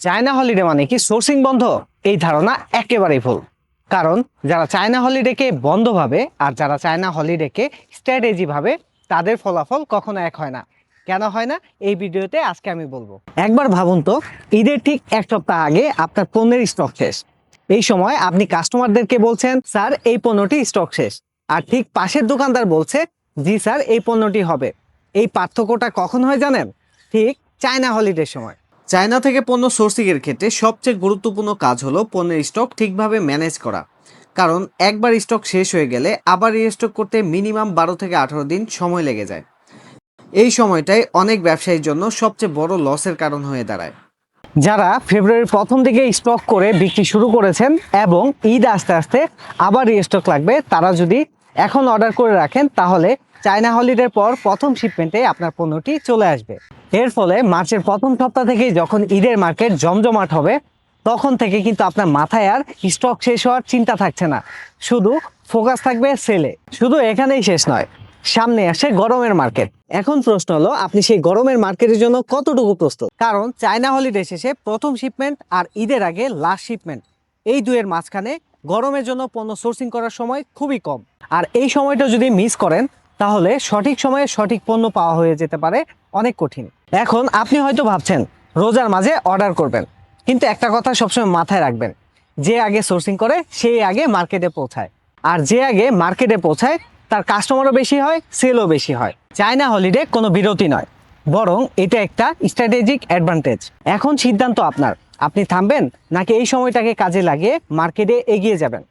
China holiday মানে কি? Sourcing বন্ধ। এই ধারণা একেবারেই ভুল। কারণ যারা চায়না হলিডেকে বন্ধ ভাবে আর যারা চায়না হলিডেকে স্ট্র্যাটেজি ভাবে, তাদের ফলাফল কখনো এক হয় না। কেন হয় না? এই ভিডিওতে আজকে আমি বলব। একবার ভাবুন তো, ঈদের ঠিক এক সপ্তাহ আগে আপনার পণ্যের স্টক শেষ। এই সময় আপনি কাস্টমারদেরকে বলছেন, স্যার, এই পণ্যটি স্টক শেষ। আর ঠিক পাশের দোকানদার বলছে, জি স্যার, এই পণ্যটি হবে। এই পার্থক্যটা কখন হয় জানেন? ঠিক চায়না হলিডের সময়। চায়না থেকে পণ্য সোর্সিংয়ের ক্ষেত্রে সবচেয়ে গুরুত্বপূর্ণ কাজ হলো পণ্যের স্টক ঠিকভাবে ম্যানেজ করা। কারণ একবার স্টক শেষ হয়ে গেলে আবার রিস্টক করতে মিনিমাম বারো থেকে আঠারো দিন সময় লেগে যায়। এই সময়টাই অনেক ব্যবসায়ীর জন্য সবচেয়ে বড় লসের কারণ হয়ে দাঁড়ায়। যারা ফেব্রুয়ারির প্রথম দিকে স্টক করে বিক্রি শুরু করেছেন এবং ঈদ আস্তে আস্তে আবার রিস্টক লাগবে, তারা যদি এখন অর্ডার করে রাখেন, তাহলে চায়না হলিডের পর প্রথম শিপমেন্টে আপনার পণ্যটি চলে আসবে। এর ফলে মার্চের প্রথম সপ্তাহ থেকেই যখন ঈদের মার্কেট জমজমাট হবে, তখন থেকে কিন্তু আপনার মাথায় আর স্টক শেষ হওয়ার চিন্তা থাকছে না। শুধু ফোকাস থাকবে সেলে শুধু এখানেই শেষ নয়, সামনে আসে গরমের মার্কেট এখন প্রশ্ন হলো, আপনি সেই গরমের মার্কেটের জন্য কতটুকু প্রস্তুত? কারণ চায়না হলিডে শেষে প্রথম শিপমেন্ট আর ঈদের আগে লাস্ট শিপমেন্ট এই দুয়ের মাঝখানে গরমের জন্য পণ্য সোর্সিং করার সময় খুবই কম। আর এই সময়টা যদি মিস করেন, তাহলে সঠিক সময়ে সঠিক পণ্য পাওয়া হয়ে যেতে পারে অনেক কঠিন। এখন আপনি হয়তো ভাবছেন, রোজার মাঝে অর্ডার করবেন। কিন্তু একটা কথা সবসময় মাথায় রাখবেন, যে আগে সোর্সিং করে, সেই আগে মার্কেটে পৌঁছায়। আর যে আগে মার্কেটে পৌঁছায়, তার কাস্টমারও বেশি হয় সেলও বেশি হয়। চায়না হলিডে কোনো বিরতি নয়, বরং এটা একটা স্ট্র্যাটেজিক অ্যাডভান্টেজ এখন সিদ্ধান্ত আপনার, আপনি থামবেন নাকি এই সময়টাকে কাজে লাগিয়ে মার্কেটে এগিয়ে যাবেন?